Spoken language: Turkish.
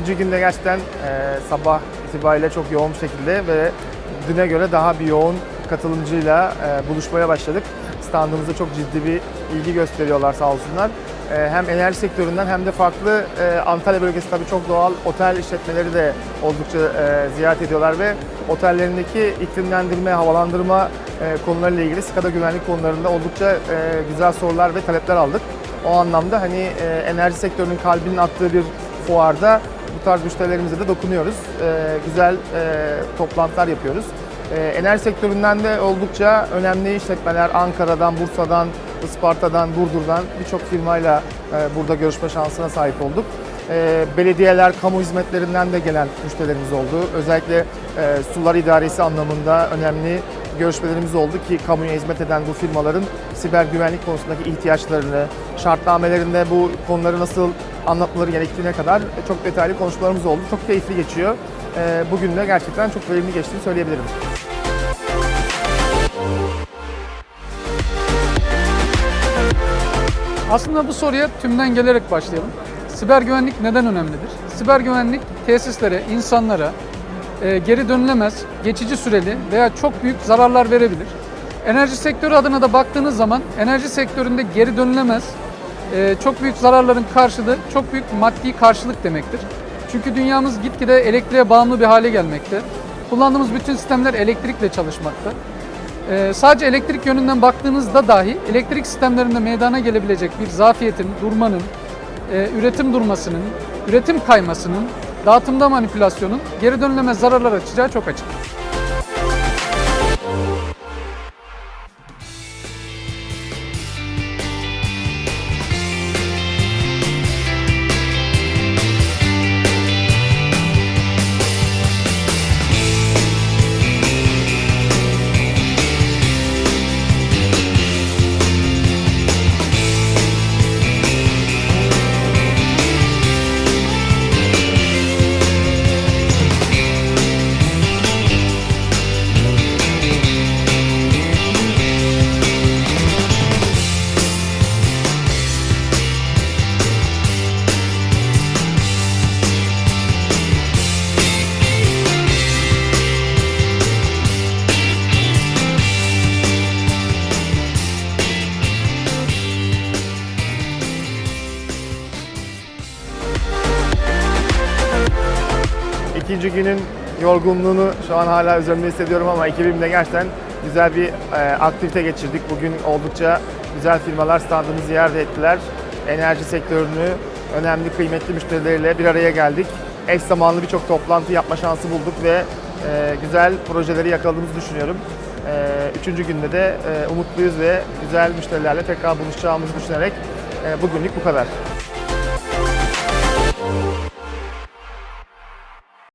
ikinci günde gerçekten e, sabah itibariyle çok yoğun şekilde ve düne göre daha bir yoğun katılımcıyla e, buluşmaya başladık. Standımızda çok ciddi bir ilgi gösteriyorlar sağ olsunlar. E, hem enerji sektöründen hem de farklı e, Antalya bölgesi tabii çok doğal otel işletmeleri de oldukça e, ziyaret ediyorlar ve otellerindeki iklimlendirme, havalandırma e, konularıyla ilgili SKADA güvenlik konularında oldukça e, güzel sorular ve talepler aldık. O anlamda hani e, enerji sektörünün kalbinin attığı bir fuarda bu tarz müşterilerimize de dokunuyoruz. E, güzel e, toplantılar yapıyoruz. E, enerji sektöründen de oldukça önemli işletmeler Ankara'dan, Bursa'dan, Isparta'dan, Burdur'dan birçok firmayla e, burada görüşme şansına sahip olduk. E, belediyeler, kamu hizmetlerinden de gelen müşterilerimiz oldu. Özellikle e, sular idaresi anlamında önemli görüşmelerimiz oldu ki kamuya hizmet eden bu firmaların siber güvenlik konusundaki ihtiyaçlarını, şartnamelerinde bu konuları nasıl anlatmaları gerektiğine kadar çok detaylı konuşmalarımız oldu. Çok keyifli geçiyor. E, Bugün de gerçekten çok verimli geçtiğini söyleyebilirim. Aslında bu soruya tümden gelerek başlayalım. Siber güvenlik neden önemlidir? Siber güvenlik tesislere, insanlara e, geri dönülemez, geçici süreli veya çok büyük zararlar verebilir. Enerji sektörü adına da baktığınız zaman enerji sektöründe geri dönülemez, e, çok büyük zararların karşılığı çok büyük maddi karşılık demektir. Çünkü dünyamız gitgide elektriğe bağımlı bir hale gelmekte. Kullandığımız bütün sistemler elektrikle çalışmakta. Ee, sadece elektrik yönünden baktığınızda dahi elektrik sistemlerinde meydana gelebilecek bir zafiyetin, durmanın, e, üretim durmasının, üretim kaymasının, dağıtımda manipülasyonun geri dönülemez zararlar açacağı çok açık. İkinci günün yorgunluğunu şu an hala üzerimde hissediyorum ama ekibimle gerçekten güzel bir e, aktivite geçirdik. Bugün oldukça güzel firmalar standımızı ziyaret ettiler. Enerji sektörünü önemli kıymetli müşterileriyle bir araya geldik. Eş zamanlı birçok toplantı yapma şansı bulduk ve e, güzel projeleri yakaladığımızı düşünüyorum. E, üçüncü günde de e, umutluyuz ve güzel müşterilerle tekrar buluşacağımızı düşünerek e, bugünlük bu kadar.